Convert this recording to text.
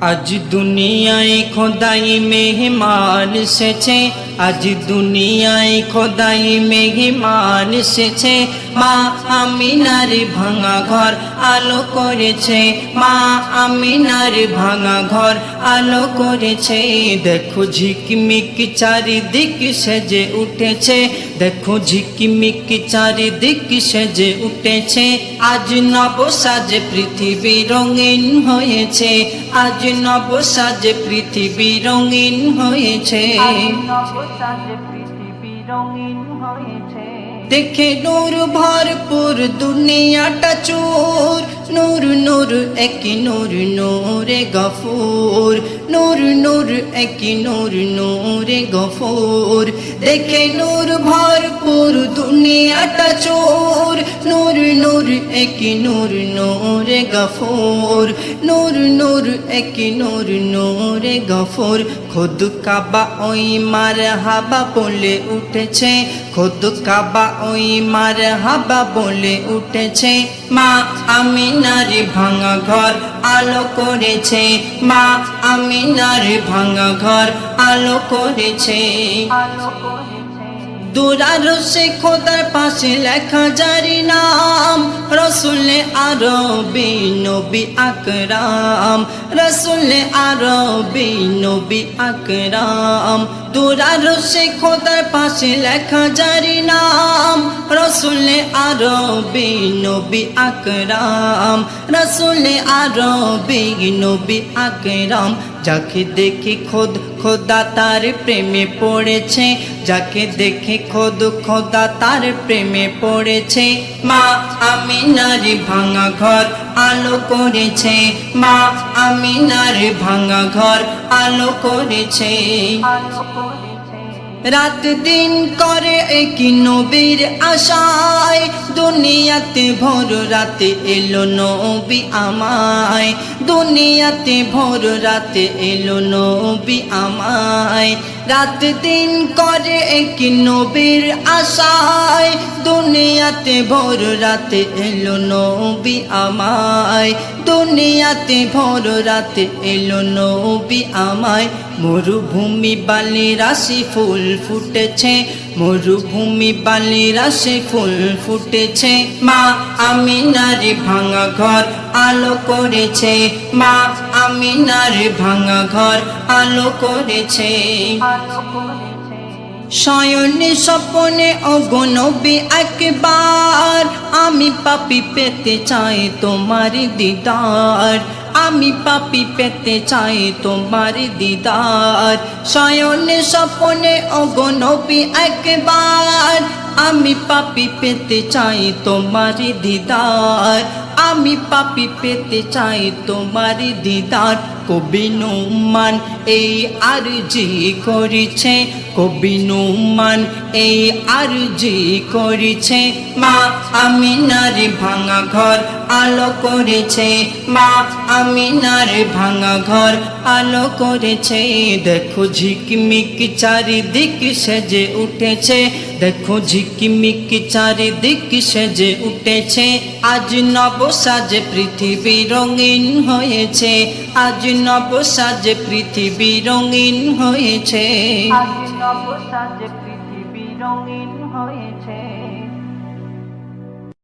আজ দুনিয়ায় খোদাই মেহমান এসেছে আজ দুনিয়ায় খোদাই মেহমান এসেছে। মা আমিনার ভাঙা ঘর আলো করেছে। মা আমিনার ভাঙা ঘর আলো করেছে। দেখো ঝিকমিক চারিদিক সেজে উঠেছে। দেখো ঝিকমিক চারিদিক সেজে উঠেছে। আজ নব সাজে পৃথিবী রঙিন হয়েছে। আজ নব পৃথিবী রঙিন হয়েছে। দেখে নূর ভরপুর দুনিয়াটা চোর। নূর নূর, এক নূর নূরে গফুর। নূর নূর, এক নূর নূরে গফুর। দেখে নূর ভরপুর দুনিয়াটা চোর। নূর নূর, এক নূর, নূরে, গফুর। নূর নূর, এক নূর, নূরে, গফুর। খোদ কাবা ওই মার হাবা বলে উঠেছে। খোদ কাবা ওই মার হাবা বলে উঠেছে। মা আমি নারী ভাঙা ঘর আলো করেছে। মা আমি নারী ভাঙা ঘর আলো করেছে। আলো করেছে। দুরারসে খোদার পাশে লেখা জারি নাম, রসুলে আরবি নবী আকরাম, রসুলে আরবি নবী আকরাম। দুরারসে খোদার পাশে লেখা জারি নাম, রসুলে আরবি নবী আকরাম। রসুলে আরবি নবী আকরাম যাকে দেখে খোদ খোদা তার প্রেমে পড়েছে, যাকে দেখে খোদ খোদা তার প্রেমে পড়েছে। মা আমি নারী ভাঙা ঘর আলো করেছে, মা আমি নারী ভাঙা ঘর আলো করেছে। রাত দিন করে একই নবীর আশায়। দুনিয়াতে ভোর রাতে এলো নবী আমায়। দুনিয়াতে ভোর রাতে এলো নবী আমায়। রাত দিন করে একই নবীর আশায়। দুনিয়াতে ভোর রাতে এলো নবী আমায়। দুনিয়াতে ভোর রাতে এলো নবী আমায়। মরুভূমি বালি রাশি ফুল ফুটেছে। মরুভূমি বালি রাশি ফুল ফুটেছে। মা আমি নারী ভাঙা ঘর আলো করেছে। মা আমি নারী ভাঙা ঘর আলো করেছে। শয়নে স্বপনে অগনবী একবার, আমি পাপি পেতে চাই তোমার দিদার। আমি পাপি পেতে চাই তোমার দিদার। শয়নে স্বপনে অগনবী একবার। আমি পাপি পেতে চাই তোমার দিদার। আমি পাপি পেতে চাই তোমার দিদার। কবি নুমান এই আর আরজি করেছে। কবি নুমান এই আরজি করেছে। মা আমি নারী ভাঙা ঘর আলো করেছে। মা আমি নারী ভাঙা ঘর আলো করেছে। দেখো ঝিকমিক চারিদিক সেজে উঠেছে। দেখো ঝিকমিক চারিদিক সেজে উঠেছে। আজ নব সাজে পৃথিবী রঙিন হয়েছে। আজ নব সাজে পৃথিবী রঙিন হয়েছে। আজ নবসাজে পৃথিবী রঙিন হয়েছে।